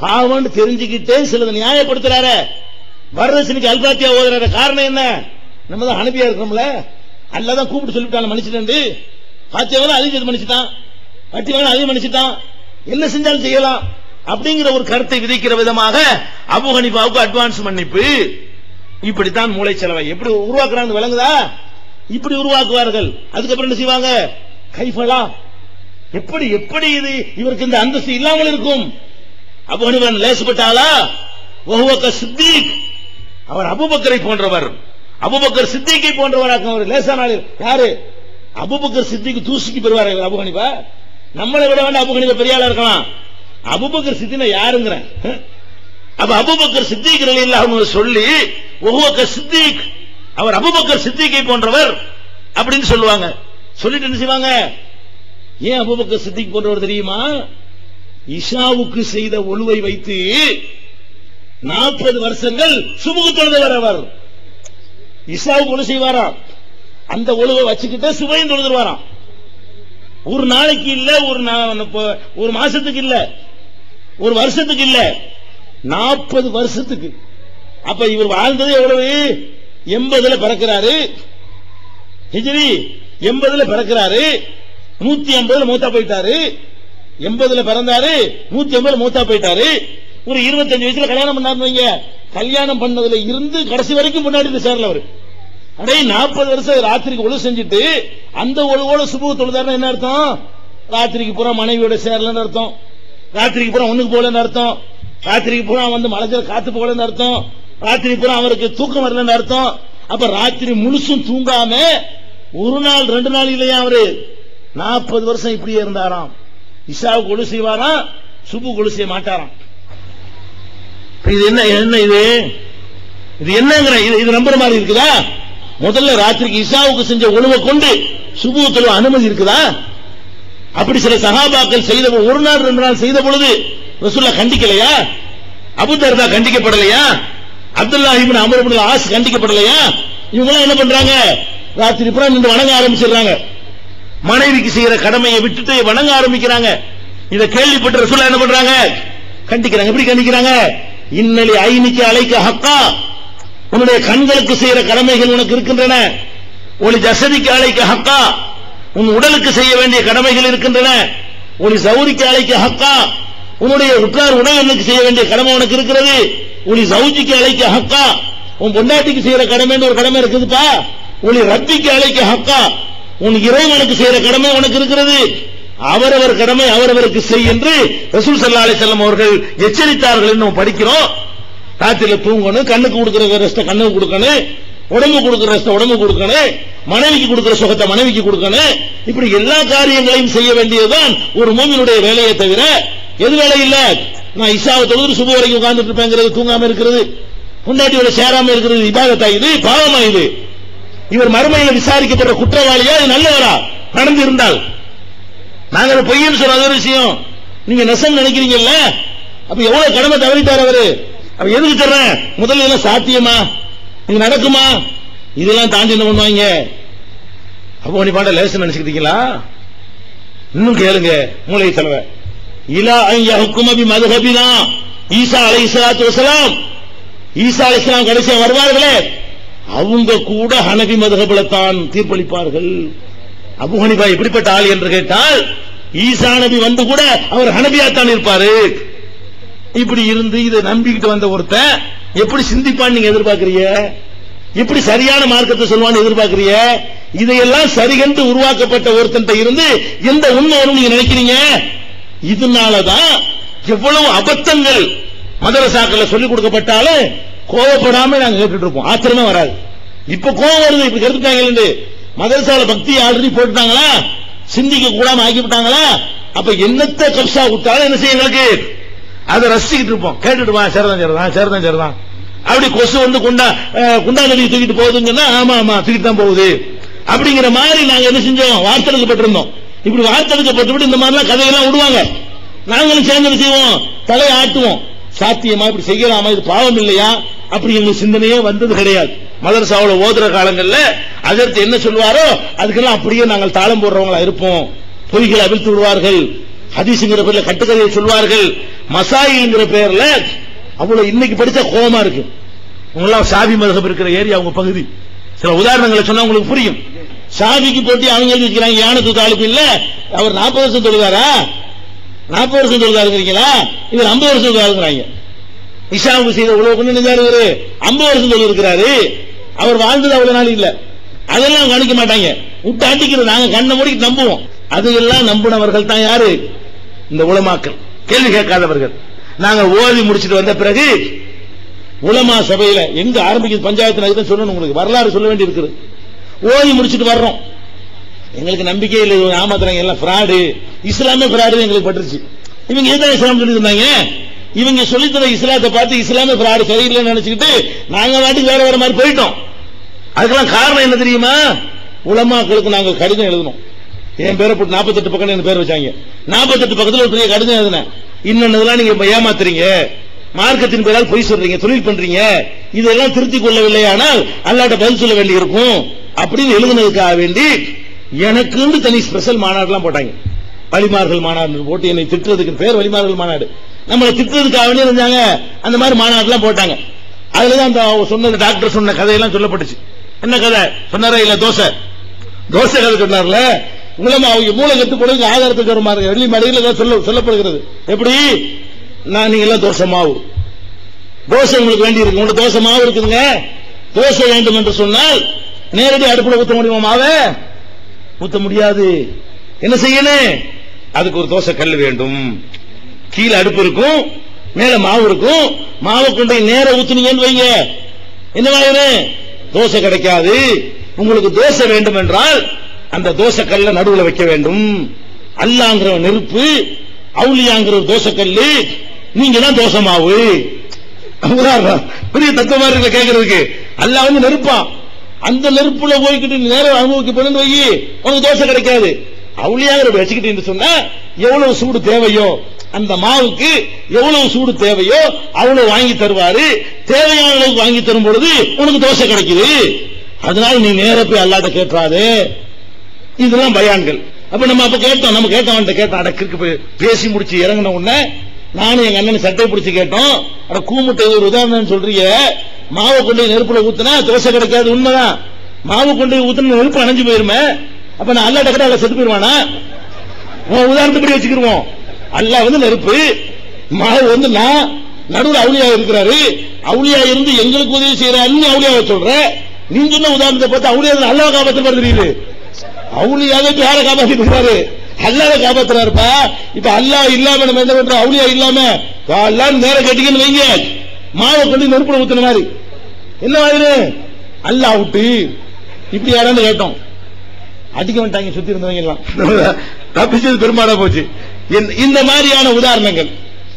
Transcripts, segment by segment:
பாவம்னு தெரிஞ்சுக்கிட்டே சிலது நியாயப்படுத்துறாரு. வரதட்சணைக்கு அல்பாத்தியா ஓதுறாரு. காரணம் என்ன? நம்ம தான் அனுப்பியா இருக்கோம்ல அல்லதான் கூப்பிட்டு சொல்லிவிட்டாங்க மனுஷன் பாத்தியாவும் அதிகம் செய்து மனுஷிட்டான் வட்டி வேணும் அதையும் மனுஷிட்டான் என்ன செஞ்சாலும் செய்யலாம். அப்படிங்கிற ஒரு கருத்தை விதிக்கிற விதமாக அபு ஹனிபாவுக்கு அட்வான்ஸ் மன்னிப்பு. இப்படித்தான் மூளை செலவை எப்படி உருவாக்குறாங்க விளங்குதா? இப்படி உருவாக்குவார்கள். அதுக்கப்புறம் என்ன செய்வாங்க? கைஃபலா. எப்படி எப்படி இது? இவருக்கு இந்த அந்தஸ்து இல்லாமல் இருக்கும். அபு ஹனிஃபான் லேசுப்பட்டாளா? சித்திக். அவர் அபுபக்கரை போன்றவர். அபுபக்கர் சித்திக்கை போன்றவராக்கும் அவர் லேசான யாரு? அபுபக்கர் சித்திக்கு தூசிக்கு பெறுவார் இவர் அபு நம்மளை விட வேண்டாம் அபு ஹனிஃபா இருக்கலாம். அபுபக்கர் சித்தினா யாருங்கிறேன்? அப்ப அபுபக்கர் சித்திக் இல்லாமல் சொல்லி ஒவ்வொரு சித்திக். அவர் அபுபக்கர் சித்திக்கை போன்றவர் அப்படின்னு சொல்லுவாங்க. சொல்லிட்டு என்ன செய்வாங்க? ஏன் அபுபக்கர் சித்திக் போன்றவர் தெரியுமா? இஷாவுக்கு செய்த ஒழுவை வைத்து நாற்பது வருஷங்கள் சுமுக தொழுதவர் அவர் இஷாவுக்கு ஒழு செய்வாராம் அந்த ஒழுவை வச்சுக்கிட்டு சுபையும் தொழுதுருவாராம். ஒரு நாளைக்கு இல்ல ஒரு நா- ஒரு மாசத்துக்கு இல்ல ஒரு வருஷத்துக்கு இல்ல நாற்பது வருஷத்துக்கு. அப்ப இவர் வாழ்ந்தது எவ்வளவு? எண்பதுல பிறக்கிறாரு. ஹிஜ்ரி எண்பதுல பிறக்கிறாரு. நூத்தி ஐம்பதுல மூத்தா போயிட்டாரு. எண்பதுல பிறந்தாரு நூத்தி எண்பது மூத்தா போயிட்டாரு. ஒரு இருபத்தஞ்சு வயசுல கல்யாணம் பண்ணாரு வைங்க. கல்யாணம் பண்ணதுல இருந்து கடைசி வரைக்கும் முன்னாடி சேர்ல அவரு. அடே நாற்பது வருஷம் ராத்திரிக்கு ஒழு செஞ்சுட்டு அந்த ஒழுவோட சுபு தொழுதாருன்னா என்ன அர்த்தம்? ராத்திரிக்கு பூரா மனைவியோட சேரலன்னு அர்த்தம். ராத்திரிக்கு பூரா ஒண்ணுக்கு போகலன்னு அர்த்தம். ராத்திரிக்கு பூரா வந்து மலைச்சல காத்து போகலன்னு அர்த்தம். ராத்திரி பூரா அவருக்கு தூக்கம் வரலன்னு அர்த்தம். அப்ப ராத்திரி முழுசும் தூங்காம ஒரு நாள் ரெண்டு நாள் இல்லையா அவரு? நாற்பது வருஷம் இப்படியே இருந்தாராம். இஷாவுக்கு ஒழு செய்வாராம் சுப்பு கொலு செய்ய மாட்டாராம். இது என்ன என்ன இது? இது என்னங்கிற இது இது நம்புற மாதிரி இருக்குதா? முதல்ல ராத்திரிக்கு இஷாவுக்கு செஞ்ச உணவை கொண்டு சுபு அனுமதி இருக்குதா? அப்படி சில சகாபாக்கள் செய்த ஒரு நாள் ரெண்டு நாள் செய்த பொழுது ரசூல்லா கண்டிக்கலையா? அபுதர்தா கண்டிக்கப்படலையா? அப்துல்லா இபின் அமர் ஆஸ் கண்டிக்கப்படலையா? இவங்க எல்லாம் என்ன பண்றாங்க? ராத்திரி புறம் நின்று வணங்க ஆரம்பிச்சிடுறாங்க. மனைவிக்கு செய்யற கடமையை விட்டுட்டு வணங்க ஆரம்பிக்கிறாங்க. இத கேள்விப்பட்ட ரசூல்லா என்ன பண்றாங்க? கண்டிக்கிறாங்க. எப்படி கண்டிக்கிறாங்க? இன்னலி ஐனிக்கு அழைக்க ஹக்கா. உன்னுடைய கண்களுக்கு செய்யற கடமைகள் உனக்கு இருக்கின்றன. ஒளி ஜசதிக்கு அழைக்க ஹக்கா. உன் உடலுக்கு செய்ய வேண்டிய கடமைகள் இருக்கின்றன. ஒளி சௌரிக்கு அழைக்க ஹக்கா. உன்னுடைய உட்கார் உணவனுக்கு செய்ய வேண்டிய கடமை உனக்கு இருக்கிறது. ஒளி சௌஜிக்கு அழைக்க ஹக்கா. உன் பொண்டாட்டிக்கு செய்யற கடமைன்னு ஒரு கடமை இருக்குதுப்பா. ஒளி ரத்திக்கு அழைக்க ஹக்கா. உன் இறைவனுக்கு செய்யற கடமை உனக்கு இருக்கிறது. அவரவர் கடமை அவரவருக்கு செய் என்று ரசூல் சல்லா அலிசல்லம் அவர்கள் எச்சரித்தார்கள் என்று படிக்கிறோம். ராத்திரில தூங்கணும் கண்ணுக்கு கொடுக்கிற ரெஸ்ட கண்ணுக்கு கொடுக்கணும் உடம்பு கொடுக்கிற ரெஸ்ட உடம்பு கொடுக்கணும் மனைவிக்கு கொடுக்கிற சுகத்தை மனைவிக்கு கொடுக்கணும். இப்படி எல்லா காரியங்களையும் செய்ய வேண்டியதுதான் ஒரு மூமினுடைய வேலையை தவிர எது வேலை இல்ல. நான் இஷாவை தொழுது சுப வரைக்கும் உட்கார்ந்துட்டு இருப்பேங்கிறது தூங்காம இருக்கிறது. பொண்டாட்டியோட சேராம இருக்கிறது இபாதத்தா இது பாவமா இது இவர் மறுமையில் விசாரிக்கப்படுற குற்றவாளியா இது நல்லவரா? நடந்து இருந்தால் நாங்கள் பொய்யன்னு பொய்ன்னு சொல்ற அது விஷயம். நீங்க நெசம் நினைக்கிறீங்கல்ல? அப்ப எவ்வளவு கடமை தவறிட்டார் அவரு? அப்ப எதுக்கு சொல்றேன்? முதல்ல இதெல்லாம் சாத்தியமா? இது நடக்குமா? இதெல்லாம் தாண்டி என்ன பண்ணுவாங்க? அப்போ நீ பாட்ட லேசன் நினைச்சுக்கிட்டீங்களா? இன்னும் கேளுங்க மூளை தலைவர் இலா ஐயா ஹுக்குமபி மதுஹபினா. ஈசா அலை இஸ்லாத்து வசலாம் ஈசா அலை இஸ்லாம் கடைசியா வருவார்களே. அவங்க கூட ஹனபி மதுஹபில தீர்ப்பளிப்பார்கள். அபு ஹனிபா எப்படிப்பட்ட ஆள் என்று கேட்டால் ஈசா நபி வந்து கூட அவர் ஹனபியாத்தான் இருப்பாரு. இப்படி இருந்து இதை நம்பிக்கிட்டு வந்த ஒருத்தன் எப்படி சிந்திப்பான்னு நீங்க எதிர்பார்க்கறீங்க? எப்படி சரியான மார்க்கத்தை சொல்லுவான்னு எதிர்பார்க்கறீங்க? இதையெல்லாம் சரிகண்டு உருவாக்கப்பட்ட ஒருத்தன் இருந்து எந்த உண்மை வரும் நீங்க நினைக்கிறீங்க? இதனாலதான் எவ்வளவு அபத்தங்கள் மதரசாக்கள் சொல்லிக் கொடுக்கப்பட்டாலும் கோவப்படாம நாங்க கேட்டுட்டு இருப்போம். ஆத்திரமே வராது. இப்ப கோவம் வருது இப்ப கெடுத்துட்டாங்க மதரசால பக்தி ஆல்ரெடி போட்டுட்டாங்களா? சிந்திக்க கூடாம ஆக்கி விட்டாங்களா அப்ப என்னத்த கப்சா விட்டாலும் என்ன செய்ய எங்களுக்கு? அதை ரசிக்கிட்டு இருப்போம். கேட்டுட்டு வா சரிதான் சரிதான் சரிதான் சரிதான். அப்படி கொசு வந்து குண்டா குண்டா நதி தூக்கிட்டு போகுதுங்கன்னா ஆமா ஆமா தூக்கிட்டு தான் போகுது. அப்படிங்கிற மாதிரி நாங்க என்ன செஞ்சோம்? வார்த்தெடுக்கப்பட்டிருந்தோம். இப்படி வார்த்தெடுக்கப்பட்டு இந்த மாதிரிலாம் கதையெல்லாம் விடுவாங்க. நாங்களும் சேர்ந்து செய்வோம்? தலையை ஆட்டுவோம். சாத்தியமா இப்படி செய்யலாமா? இது பாவம் இல்லையா? அப்படி எங்களுக்கு சிந்தனையே வந்தது கிடையாது. மதரசாவோட ஓதுற காலங்கள்ல அதற்கு என்ன சொல்வாரோ அதுக்கெல்லாம் அப்படியே நாங்கள் தாளம் போடுறவங்களா இருப்போம். பொய்களை அவிழ்த்து விடுவார்கள். ஹதீசுங்கிற பேர்ல கட்டுக்கதையை சொல்வார்கள் மசாயிங்கிற பேர்ல அவ்வளவு இன்னைக்கு படிச்சா கோபமா இருக்கு. உங்களாம் சாவி மதகம் இருக்கிற ஏரியா உங்க பகுதி. சில உதாரணங்களை சொன்னா உங்களுக்கு புரியும். சாவிக்கு போட்டி அவங்க எழுதி வைக்கிறாங்க யானத்து தாலுக்கு இல்ல. அவர் நாற்பது வருஷம் தொழுதாரா? நாற்பது வருஷம் தொழுதாருங்கிறீங்களா இவர் ஐம்பது வருஷம் தொழுதாருங்கிறாங்க இஷாவுக்கு செய்த உழவு கொண்டு நினைஞ்சாரு ஐம்பது வருஷம் தொழில் இருக்கிறாரு. அவர் வாழ்ந்தது அவ்வளவு நாள் இல்ல. அதெல்லாம் கணிக்க மாட்டாங்க. விட்டு அடிக்கிறது. நாங்க கண்ணை மூடி நம்புவோம். அதையெல்லாம் நம்பினவர்கள் தான் யாரு? இந்த உலமாக்கள். கேள்வி கேட்காதவர்கள். நாங்க ஓதி முடிச்சிட்டு வந்த பிறகு உலமா சபையில எங்க ஆரம்பிக்குது? பஞ்சாயத்து சொல்லணும் உங்களுக்கு. வரலாறு சொல்ல வேண்டி இருக்குது ஓதி முடிச்சிட்டு வர்றோம். எங்களுக்கு நம்பிக்கை இல்லை ஏமாத்துறாங்க எல்லாம் ஃப்ராடு இஸ்லாமே ஃப்ராடு எங்களுக்கு பட்டுருச்சு. இவங்க ஏதா இஸ்லாம் சொல்லி இருந்தாங்க? இவங்க சொல்லித்தர இஸ்லாத்தை பார்த்து இஸ்லாமே ஃப்ராடு சரியில்லைன்னு நினைச்சுக்கிட்டு நாங்க வாட்டுக்கு வேற வேற மாதிரி போயிட்டோம். அதுக்கெல்லாம் காரணம் என்ன தெரியுமா? உலமாக்களுக்கு நாங்க கடிதம் எழுதணும். என் பேரை போட்டு நாற்பத்தெட்டு பக்கம் என் பேர் வச்சாங்க. நாற்பத்தெட்டு பக்கத்துல ஒரு பெரிய கடிதம் எழுதினேன் இன்னொன்னதெல்லாம் நீங்க ஏமாத்துறீங்க. மார்க்கத்தின் பேரால் பொய் சொல்றீங்க தொழில் பண்றீங்க. இதெல்லாம் திருத்திக் கொள்ளவில்லையானால் அல்லாட்ட பதில் சொல்ல வேண்டி இருக்கும் அப்படின்னு எழுதுனதுக்காக வேண்டி எனக்குன்னு தனி ஸ்பெஷல் மாநாடுலாம் போட்டாங்க. வழிமார்கள் மாநாடு போட்டு என்னை திட்டுறதுக்கு பேர் வழிமார்கள் மாநாடு. நம்மளை திட்டுறதுக்காக இருந்தாங்க. அந்த மாதிரி மாநாடுலாம் போட்டாங்க. அதுலதான் அந்த சொன்ன டாக்டர் சொன்ன கதையெல்லாம் சொல்லப்பட்டுச்சு. என்ன கதை? சொன்னாரா இல்ல தோசை? தோசை கதை சொன்னார்ல? உங்களமா அவங்க மூளை கட்டு போடுங்க ஆதாரத்துக்கு வர மாதிரி வெள்ளி மடையில் சொல்ல சொல்லப்படுகிறது. எப்படி? நான் நீங்க எல்லாம் தோசை மாவு. தோசை உங்களுக்கு வேண்டி இருக்கு. உங்களுக்கு தோசை மாவு இருக்குதுங்க. தோசை வேண்டும் என்று சொன்னால் நேரடி அடுப்புல ஊத்த முடியுமா மாவை? ஊத்த முடியாது. என்ன செய்யணும்? அதுக்கு ஒரு தோசை கல் வேண்டும். கீழே அடுப்பு இருக்கும் மேல மாவு இருக்கும். மாவை கொண்டு போய் நேர ஊத்துனீங்கன்னு வைங்க. என்ன வாயிரும் தோசை கிடைக்காது. உங்களுக்கு தோசை வேண்டும் என்றால் அந்த தோசை கல்ல நடுவில் வைக்க வேண்டும். அல்லாங்கிற நெருப்பு அவுலியாங்கிற ஒரு தோசை கல்லு நீங்க தான் தோசை மாவு. பெரிய தத்துவமா இருக்க கேட்கறதுக்கு. அல்ல வந்து நெருப்பான். அந்த நெருப்புல போய்கிட்டு நேரம் அனுபவிக்க போனு வை உனக்கு தோசை கிடைக்காது. அவளியாக வச்சுக்கிட்டு சொன்னா எவ்வளவு சூடு தேவையோ அந்த மாவுக்கு எவ்வளவு சூடு தேவையோ அவ்வளவு வாங்கி தருவாரு. தேவையான அளவுக்கு வாங்கி தரும் பொழுது உனக்கு தோசை கிடைக்குது. அதனால நீ நேர போய் அல்லாட்ட கேட்காதே இதெல்லாம் பயான்கள். அப்ப நம்ம அப்ப கேட்டோம் நம்ம கேட்டோம் கேட்டோம் அடக்கிற்கு போய் பேசி முடிச்சு இறங்கின உடனே நானும் எங்க அண்ணன் சட்டை பிடிச்சு கேட்டோம். அட கூமுட்டை ஒரு உதாரணம் சொல்றீங்க. மாவை கொண்டு போய் நெருப்புல ஊத்துனா தோசை கிடைக்காது உண்மைதான். மாவு கொண்டு ஊத்துன நெருப்பு அணைஞ்சு போயிருமே. அப்ப நான் அல்லா டக்கடா அல்ல செத்து போயிருவானா? உன் உதாரணத்துப்படி வச்சுக்கிருவோம். அல்ல வந்து நெருப்பு. மாவு வந்து நான் நடுவில் அவுளியா இருக்கிறாரு. அவுளியா இருந்து எங்களுக்கு உதவி செய்யறாருன்னு அவுளியாவை சொல்ற. நீ சொன்ன உதாரணத்தை பார்த்து அவுளியா நல்லா காப்பாற்ற தெரியுது. அவுளியாவே யாரை காப்பாற்றி அல்லாத காப்பாத்துறாருப்பா. இப்ப அல்லாஹ் இல்லாம நம்ம என்ன பண்றோம்? அவுளியா இல்லாம? எல்லாம் நேரம் கேட்டீங்கன்னு வைங்க. மாவை கொண்டு நெருப்புல ஊத்துன மாதிரி. என்ன மாதிரி அல்லாஹ் விட்டு. இப்படி யாராவது கேட்டோம். அடிக்க மாட்டாங்க சுத்தி இருந்தவங்க எல்லாம் தப்பிச்சது பெருமாடா போச்சு. இந்த- இந்த மாதிரியான உதாரணங்கள்.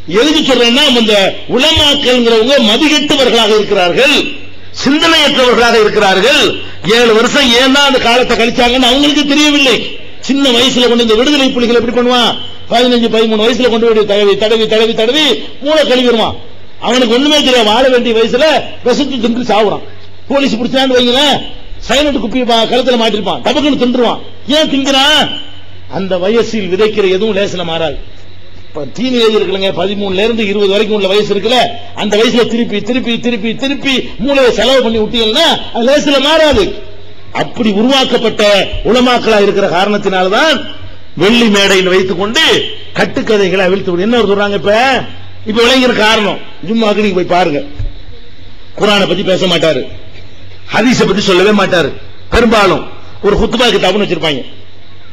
எதுக்கு சொல்றேன்னா இந்த உலமாக்கள்ங்கிறவங்க மதிகெட்டவர்களாக இருக்கிறார்கள். சிந்தனையற்றவர்களாக இருக்கிறார்கள். ஏழு வருஷம் ஏன் தான் அந்த காலத்தை கழிச்சாங்கன்னு அவங்களுக்கு தெரியவில்லை. சின்ன வயசுல கொண்டு இந்த விடுதலை புலிகள் எப்படி பண்ணுவான்? பதினஞ்சு பதிமூணு வயசுல கொண்டு போய் தடவி தடவி தடவி தடவி மூளை கழுவிடுவான் அவனுக்கு ஒண்ணுமே தெரியாது. வாழ வேண்டிய வயசுல விசத்து தின்று சாவுறான். போலீஸ் பிடிச்சான்னு வைங்களேன் சைலண்ட் குப்பி கழுத்துல மாட்டிருப்பான். டபக்குன்னு தின்றுவான் ஏன் திங்கிறான் அந்த வயசில் விதைக்கிற எதுவும் லேசில மாறாது. இப்ப டீனேஜ் இருக்குல்லங்க பதிமூணுல இருந்து இருபது வரைக்கும் உள்ள வயசு இருக்குல்ல அந்த வயசுல திருப்பி திருப்பி திருப்பி திருப்பி மூளையை செலவு பண்ணி விட்டீங்கன்னா லேசில மாறாது. அப்படி உருவாக்கப்பட்ட உலமாக்களா இருக்கிற காரணத்தினால்தான் வெள்ளி மேடையில் வைத்துக் கொண்டு கட்டுக்கதைகளை அவிழ்த்து என்ன சொல்றாங்க இப்ப? இப்ப விளங்கிற காரணம். ஜும்மாக்கு நீங்க போய் பாருங்க. குரானை பத்தி பேச மாட்டாரு. ஹதீஸ பத்தி சொல்லவே மாட்டாரு. பெரும்பாலும் ஒரு குத்துபா கிதாப்னு வச்சிருப்பாங்க.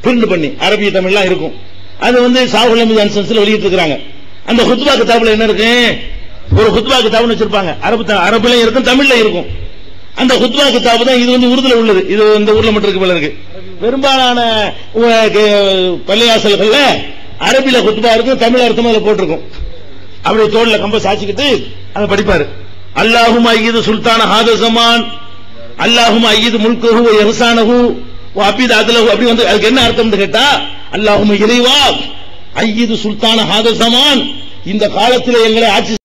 பிரிண்ட் பண்ணி. அரபிய தமிழ்லாம் இருக்கும். அது வந்து சாகுல் அமீது அன்சன்ஸ்ல வெளியிட்டு இருக்கிறாங்க அந்த குத்துபா கிதாப்ல என்ன இருக்கு? ஒரு குத்துபா கிதாப்னு வச்சிருப்பாங்க. அரபு அரபுலையும் இருக்கும் தமிழ்ல இருக்கும். அந்த ஹுத்வா கிதாபு தான் இது வந்து உருதுல உள்ளது. இது இந்த ஊர்ல மட்டும் இருக்கு போல இருக்கு. பெரும்பாலான பள்ளியாசல்கள்ல அரபில குத்பா இருக்கும் தமிழ் அர்த்தம் அதை போட்டிருக்கும். அப்படியே தோல்ல கம்ப சாச்சிக்கிட்டு அதை படிப்பாரு. அல்லாஹும் ஐயது சுல்தான ஹாத சமான். அல்லாஹும் ஐயது முல்கஹு எஹசானஹு. அபித் அதுலஹு. அப்படி வந்து அதுக்கு என்ன அர்த்தம்னு கேட்டா அல்லாஹும் இறைவா ஐயது சுல்தான ஹாத சமான். இந்த காலத்தில் எங்களை ஆட்சி